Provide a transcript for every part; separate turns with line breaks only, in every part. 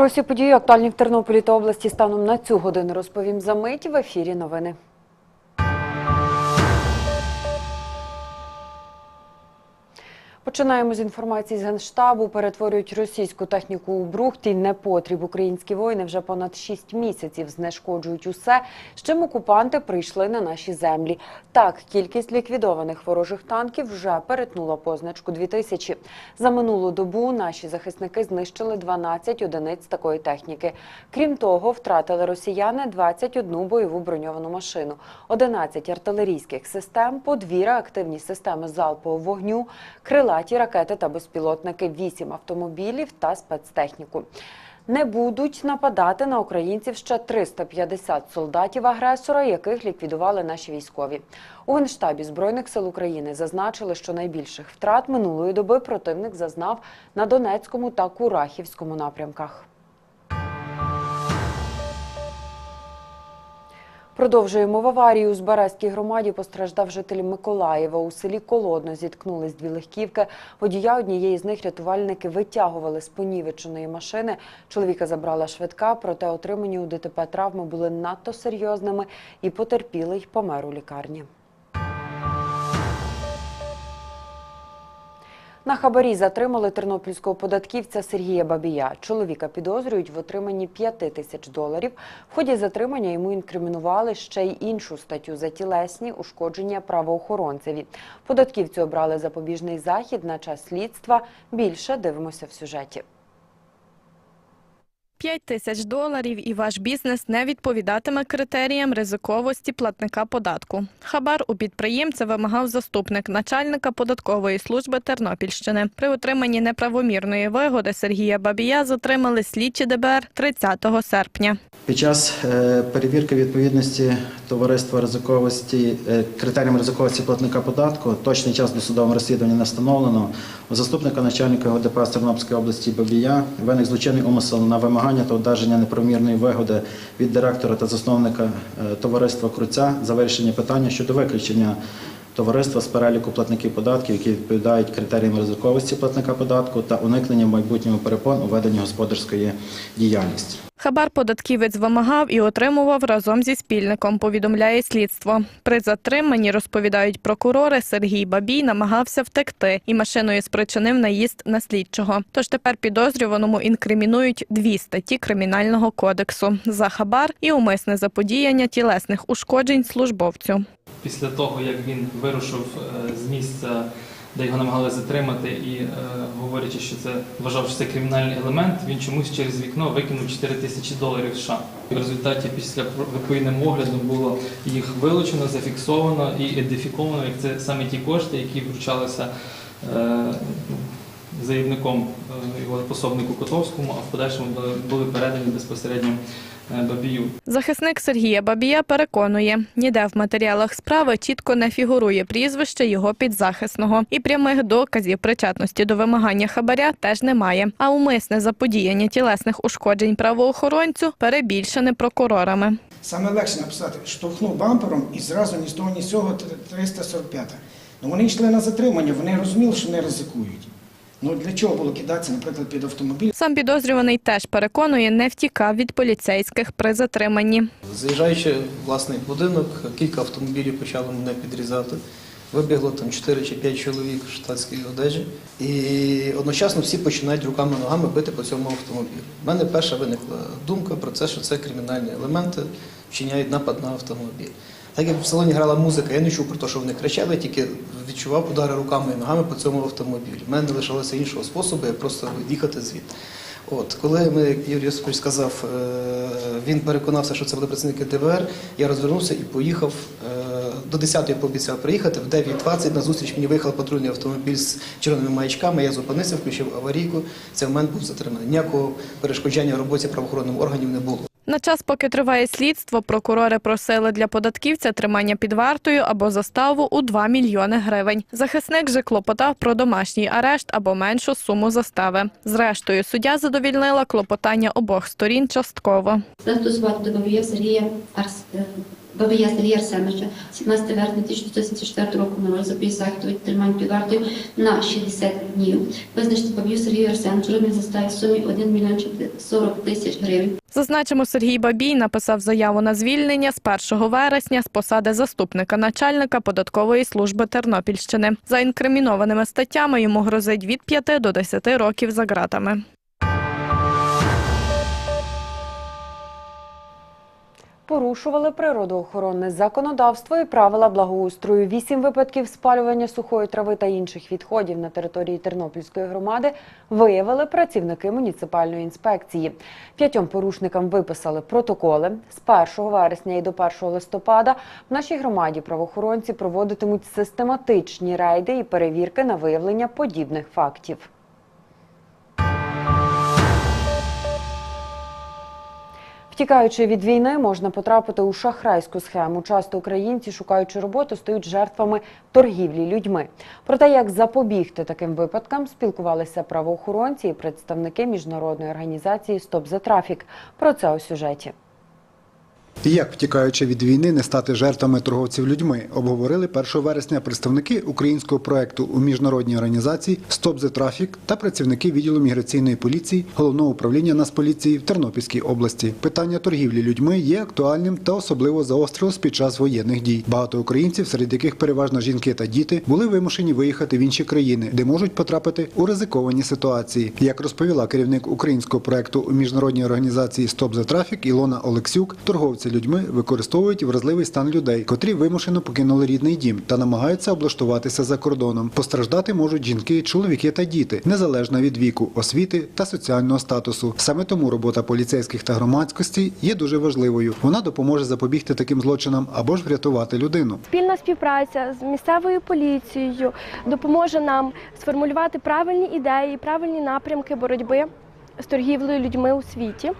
Про всі події актуальні в Тернополі та області станом на цю годину розповім за мить в ефірі новини. Починаємо з інформації з Генштабу. Перетворюють російську техніку у брухт і непотріб. Українські воїни вже понад 6 місяців знешкоджують усе, з чим окупанти прийшли на наші землі. Так, кількість ліквідованих ворожих танків вже перетнула позначку 2000. За минулу добу наші захисники знищили 12 одиниць такої техніки. Крім того, втратили росіяни 21 бойову броньовану машину, 11 артилерійських систем, по дві реактивні системи залпового вогню, крилаті ракети та безпілотники, 8 автомобілів та спецтехніку. Не будуть нападати на українців ще 350 солдатів агресора, яких ліквідували наші військові. У генштабі збройних сил України зазначили, що найбільших втрат минулої доби противник зазнав на Донецькому та Курахівському напрямках. Продовжуємо в аварії. У Збаразькій громаді постраждав житель Миколаєва. У селі Колодно зіткнулись дві легківки. Водія однієї з них рятувальники витягували з понівеченої машини. Чоловіка забрала швидка, проте отримані у ДТП травми були надто серйозними і потерпілий помер у лікарні. На хабарі затримали тернопільського податківця Сергія Бабія. Чоловіка підозрюють в отриманні 5 тисяч доларів. В ході затримання йому інкримінували ще й іншу статтю за тілесні ушкодження правоохоронцеві. Податківцю обрали запобіжний захід на час слідства. Більше дивимося в сюжеті.
5 тисяч доларів і ваш бізнес не відповідатиме критеріям ризиковості платника податку. Хабар у підприємця вимагав заступник начальника податкової служби Тернопільщини. При отриманні неправомірної вигоди Сергія Бабія затримали слідчі ДБР 30 серпня.
Під час е, перевірки відповідності товариства ризиковості е, критеріям ризиковості платника податку точний час досудового розслідування не встановлено. У заступника начальника ГДП з Тернопільської області Бабія виник злочинний умисел на вимагання та одержання неправомірної вигоди від директора та засновника е, товариства Круця за вирішення питання щодо виключення товариства з переліку платників податків, які відповідають критеріям ризиковості платника податку та уникнення в майбутньому перепон у веденні господарської діяльності.
Хабар податківець вимагав і отримував разом зі спільником, повідомляє слідство. При затриманні, розповідають прокурори, Сергій Бабій намагався втекти і машиною спричинив наїзд на слідчого. Тож тепер підозрюваному інкримінують дві статті Кримінального кодексу – за хабар і умисне заподіяння тілесних ушкоджень службовцю.
Після того, як він вирушив е, з місця, де його намагалися затримати, і е, говорячи, що це вважав, що це кримінальний елемент, він чомусь через вікно викинув 4 тисячі доларів США. В результаті після відповідним оглядом було їх вилучено, зафіксовано і ідентифіковано, як це саме ті кошти, які вручалися е, заявником е, його пособнику Котовському, а в подальшому були- передані безпосередньо Бабію.
Захисник Сергія Бабія переконує, ніде в матеріалах справи чітко не фігурує прізвище його підзахисного, і прямих доказів причетності до вимагання хабаря теж немає. А умисне заподіяння тілесних ушкоджень правоохоронцю перебільшене прокурорами.
Саме легше написати, штовхнув бампером і зразу ні з того, ні з цього 345. Ну вони йшли на затримання, вони розуміли, що не ризикують. Ну для чого було кидатися, наприклад, під автомобіль?
Сам підозрюваний теж переконує, не втікав від поліцейських при затриманні.
Заїжджаючи в власний будинок, кілька автомобілів почали мене підрізати. Вибігло там 4 чи 5 чоловік в штатській одежі. І одночасно всі починають руками ногами бити по цьому автомобілю. У мене перша виникла думка про це, що це кримінальні елементи вчиняють напад на автомобіль. Так як в салоні грала музика, я не чув про те, що вони кричали, тільки відчував удари руками і ногами по цьому автомобілю. У мене не лишалося іншого способу, як просто від'їхати звідти. От, коли ми, Юрій Йосипович сказав, е, він переконався, що це були працівники ДВР, я розвернувся і поїхав е, до 10-ї пообіцяв приїхати. В 9.20 на зустріч мені виїхав патрульний автомобіль з червоними маячками. Я зупинився, включив аварійку. Цей момент був затриманий. Ніякого перешкоджання роботі правоохоронних органів не було.
На час, поки триває слідство, прокурори просили для податківця тримання під вартою або заставу у 2 мільйони гривень. Захисник же клопотав про домашній арешт або меншу суму застави. Зрештою, суддя задовільнила клопотання обох сторін частково.
Застосувати до Сергія Арс... Бабія Сергія Арсеновича, 17 вересня 1974 року народу за захисту від тримання під вартою на 60 днів. Визначити Бабію Сергію Арсеновичу розмір застави в сумі 1 мільйон 40 тисяч гривень.
Зазначимо, Сергій Бабій написав заяву на звільнення з 1 вересня з посади заступника начальника податкової служби Тернопільщини. За інкримінованими статтями йому грозить від 5 до 10 років за ґратами.
Порушували природоохоронне законодавство і правила благоустрою. Вісім випадків спалювання сухої трави та інших відходів на території Тернопільської громади виявили працівники муніципальної інспекції. П'ятьом порушникам виписали протоколи. З 1 вересня і до 1 листопада в нашій громаді правоохоронці проводитимуть систематичні рейди і перевірки на виявлення подібних фактів. Втікаючи від війни, можна потрапити у шахрайську схему. Часто українці, шукаючи роботу, стають жертвами торгівлі людьми. Про те, як запобігти таким випадкам, спілкувалися правоохоронці і представники міжнародної організації Стоп за трафік. Про це у сюжеті.
Як, втікаючи від війни, не стати жертвами торговців людьми, обговорили 1 вересня представники українського проекту у міжнародній організації Стоп the Traffic та працівники відділу міграційної поліції головного управління Нацполіції в Тернопільській області. Питання торгівлі людьми є актуальним та особливо заострилось під час воєнних дій. Багато українців, серед яких переважно жінки та діти, були вимушені виїхати в інші країни, де можуть потрапити у ризиковані ситуації. Як розповіла керівник українського проекту у міжнародній організації Стоп the Traffic Ілона Олексюк, торговці людьми використовують вразливий стан людей, котрі вимушено покинули рідний дім та намагаються облаштуватися за кордоном. Постраждати можуть жінки, чоловіки та діти, незалежно від віку, освіти та соціального статусу. Саме тому робота поліцейських та громадськості є дуже важливою. Вона допоможе запобігти таким злочинам або ж врятувати людину.
Спільна співпраця з місцевою поліцією допоможе нам сформулювати правильні ідеї, правильні напрямки боротьби з торгівлею людьми у світі.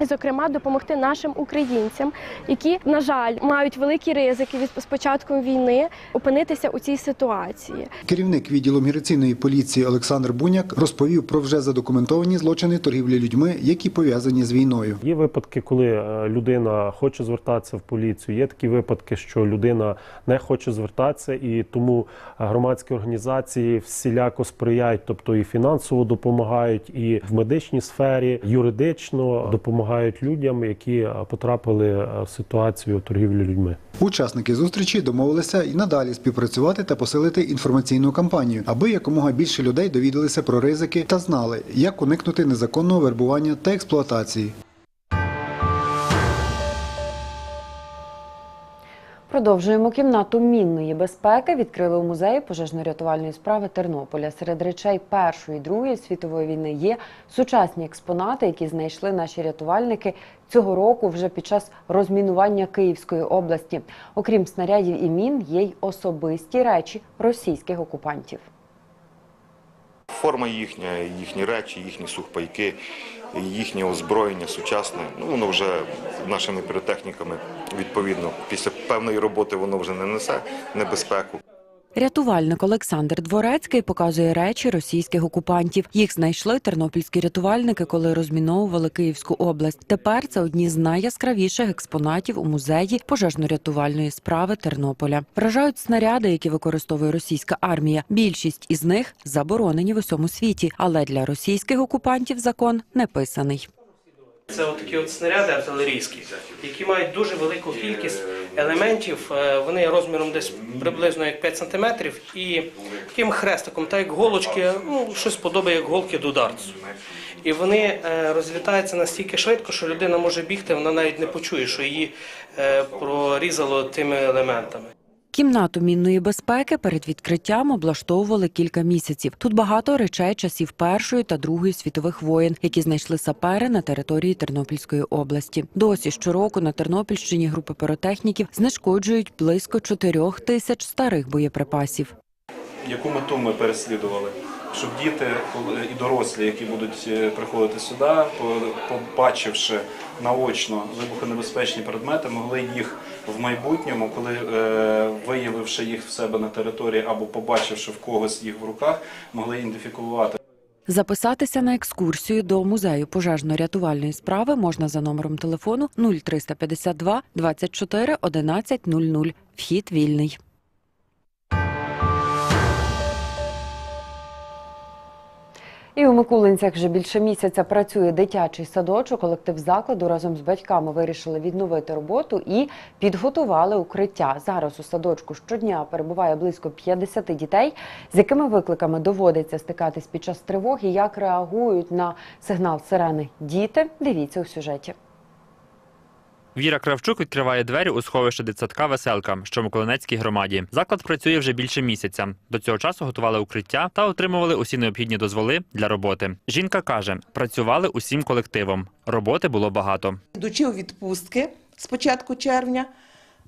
І, зокрема, допомогти нашим українцям, які, на жаль, мають великі ризики від з початком війни опинитися у цій ситуації.
Керівник відділу міграційної поліції Олександр Буняк розповів про вже задокументовані злочини торгівлі людьми, які пов'язані з війною.
Є випадки, коли е, людина хоче звертатися в поліцію. Є такі випадки, що людина не хоче звертатися, і тому громадські організації всіляко сприяють, тобто і фінансово допомагають, і в медичній сфері юридично допомагають людям, які е, потрапили е, в ситуацію торгівлі людьми.
Учасники зустрічі домовилися і надалі співпрацювати та посилити інформаційну кампанію, аби якомога більше людей довідалися про ризики та знали, як уникнути незаконного вербування та експлуатації.
Продовжуємо кімнату мінної безпеки. Відкрили у музеї пожежно-рятувальної справи Тернополя. Серед речей Першої і Другої світової війни є сучасні експонати, які знайшли наші рятувальники цього року вже під час розмінування Київської області. Окрім снарядів і мін, є й особисті речі російських окупантів.
Форма їхня, їхні речі, їхні сухпайки, їхнє озброєння сучасне. Ну воно вже нашими піротехніками відповідно після певної роботи воно вже не несе небезпеку.
Рятувальник Олександр Дворецький показує речі російських окупантів. Їх знайшли тернопільські рятувальники, коли розміновували Київську область. Тепер це одні з найяскравіших експонатів у музеї пожежно-рятувальної справи Тернополя. Вражають снаряди, які використовує російська армія. Більшість із них заборонені в усьому світі, але для російських окупантів закон не писаний.
Це от такі от снаряди артилерійські, які мають дуже велику кількість елементів. Е, Вони розміром десь приблизно як 5 см і таким хрестиком, так як голочки, ну щось подобає як голки до дартсу. І вони е, розлітаються настільки швидко, що людина може бігти, вона навіть не почує, що її е, прорізало тими елементами.
Кімнату мінної безпеки перед відкриттям облаштовували кілька місяців. Тут багато речей часів Першої та Другої світових воєн, які знайшли сапери на території Тернопільської області. Досі щороку на Тернопільщині групи піротехніків знешкоджують близько 4 тисяч старих боєприпасів.
яку мету ми переслідували, щоб діти і дорослі, які будуть е, приходити сюди, по- побачивши наочно вибухонебезпечні предмети, могли їх в майбутньому, коли е, виявивши їх в себе на території або побачивши в когось їх в руках, могли ідентифікувати.
Записатися на екскурсію до музею пожежно-рятувальної справи можна за номером телефону 0352 24 11 00. Вхід вільний. І у Микулинцях вже більше місяця працює дитячий садочок. Колектив закладу разом з батьками вирішили відновити роботу і підготували укриття. Зараз у садочку щодня перебуває близько 50 дітей. З якими викликами доводиться стикатись під час тривоги? Як реагують на сигнал сирени діти? Дивіться у сюжеті.
Віра Кравчук відкриває двері у сховище дитсадка Веселка, що в Миколинецькій громаді. Заклад працює вже більше місяця. До цього часу готували укриття та отримували усі необхідні дозволи для роботи. Жінка каже, працювали усім колективом. Роботи було багато.
Йдучи у відпустки з початку червня,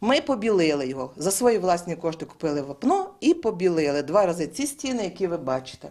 ми побілили його. За свої власні кошти купили вапно і побілили два рази ці стіни, які ви бачите.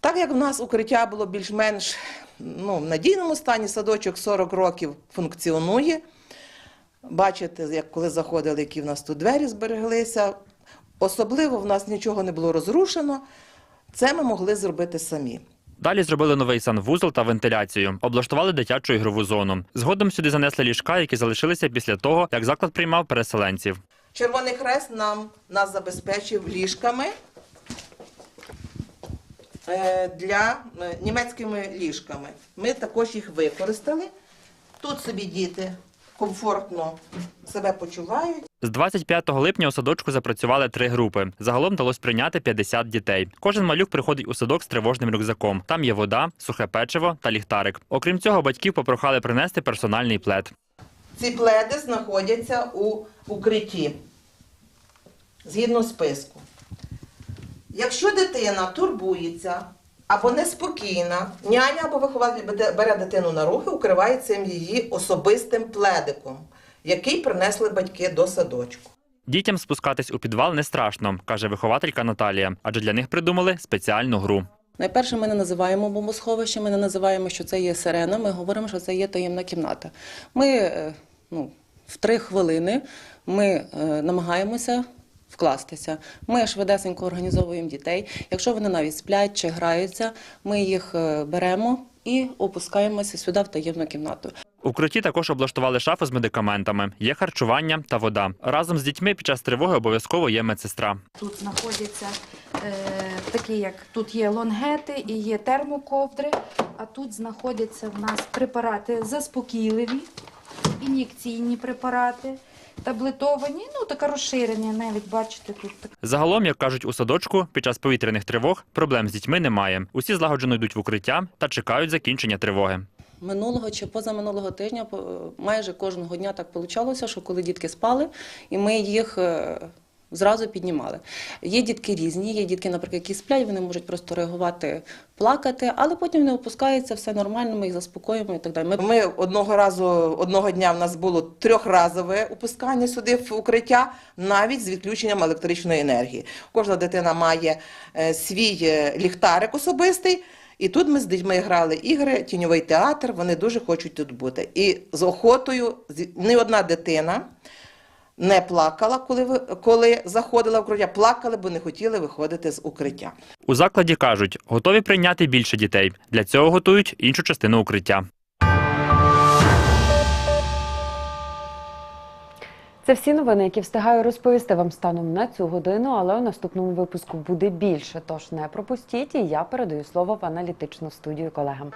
Так як в нас укриття було більш-менш ну, в надійному стані, садочок 40 років функціонує. Бачите, як коли заходили, які в нас тут двері збереглися. Особливо в нас нічого не було розрушено. Це ми могли зробити самі.
Далі зробили новий санвузол та вентиляцію, облаштували дитячу ігрову зону. Згодом сюди занесли ліжка, які залишилися після того, як заклад приймав переселенців.
Червоний Хрест нам нас забезпечив ліжками для е, німецькими ліжками. Ми також їх використали. Тут собі діти комфортно себе почувають.
З 25 липня у садочку запрацювали три групи. Загалом вдалося прийняти 50 дітей. Кожен малюк приходить у садок з тривожним рюкзаком. Там є вода, сухе печиво та ліхтарик. Окрім цього, батьків попрохали принести персональний плед.
Ці пледи знаходяться у укритті згідно списку. Якщо дитина турбується або неспокійна, няня або вихователь бере- дитину на руки, укриває цим її особистим пледиком, який принесли батьки до садочку.
Дітям спускатись у підвал не страшно, каже вихователька Наталія, адже для них придумали спеціальну гру.
Найперше, ми не називаємо бомбосховище, ми не називаємо, що це є сирена. Ми говоримо, що це є таємна кімната. Ми е, ну, в три хвилини ми е, намагаємося вкластися. Ми швидесенько організовуємо дітей. Якщо вони навіть сплять чи граються, ми їх е, беремо і опускаємося сюди в таємну кімнату.
У укритті також облаштували шафу з медикаментами, є харчування та вода. Разом з дітьми під час тривоги обов'язково є медсестра.
Тут знаходяться е, такі, як тут є лонгети і є термоковдри, а тут знаходяться в нас препарати заспокійливі, ін'єкційні препарати, таблетовані, ну таке розширення, навіть бачите тут.
Загалом, як кажуть у садочку, під час повітряних тривог проблем з дітьми немає. Усі злагоджено йдуть в укриття та чекають закінчення тривоги.
Минулого чи позаминулого тижня по- майже кожного дня так вийшло, що коли дітки спали, і ми їх е, зразу піднімали. Є дітки різні, є дітки, наприклад, які сплять, вони можуть просто реагувати, плакати, але потім не опускається, все нормально, ми їх заспокоїмо і так далі. Ми
Ми одного разу, одного дня в нас було трьохразове опускання сюди в укриття, навіть з відключенням електричної енергії. Кожна дитина має е, свій е, ліхтарик особистий. І тут ми з дітьми грали ігри, тіньовий театр, вони дуже хочуть тут бути. І з охотою ні одна дитина не плакала, коли, коли заходила в укриття, плакали, бо не хотіли виходити з укриття.
У закладі кажуть, готові прийняти більше дітей. Для цього готують іншу частину укриття.
Це всі новини, які встигаю розповісти вам станом на цю годину, але у наступному випуску буде більше. Тож не пропустіть, і я передаю слово в аналітичну студію колегам.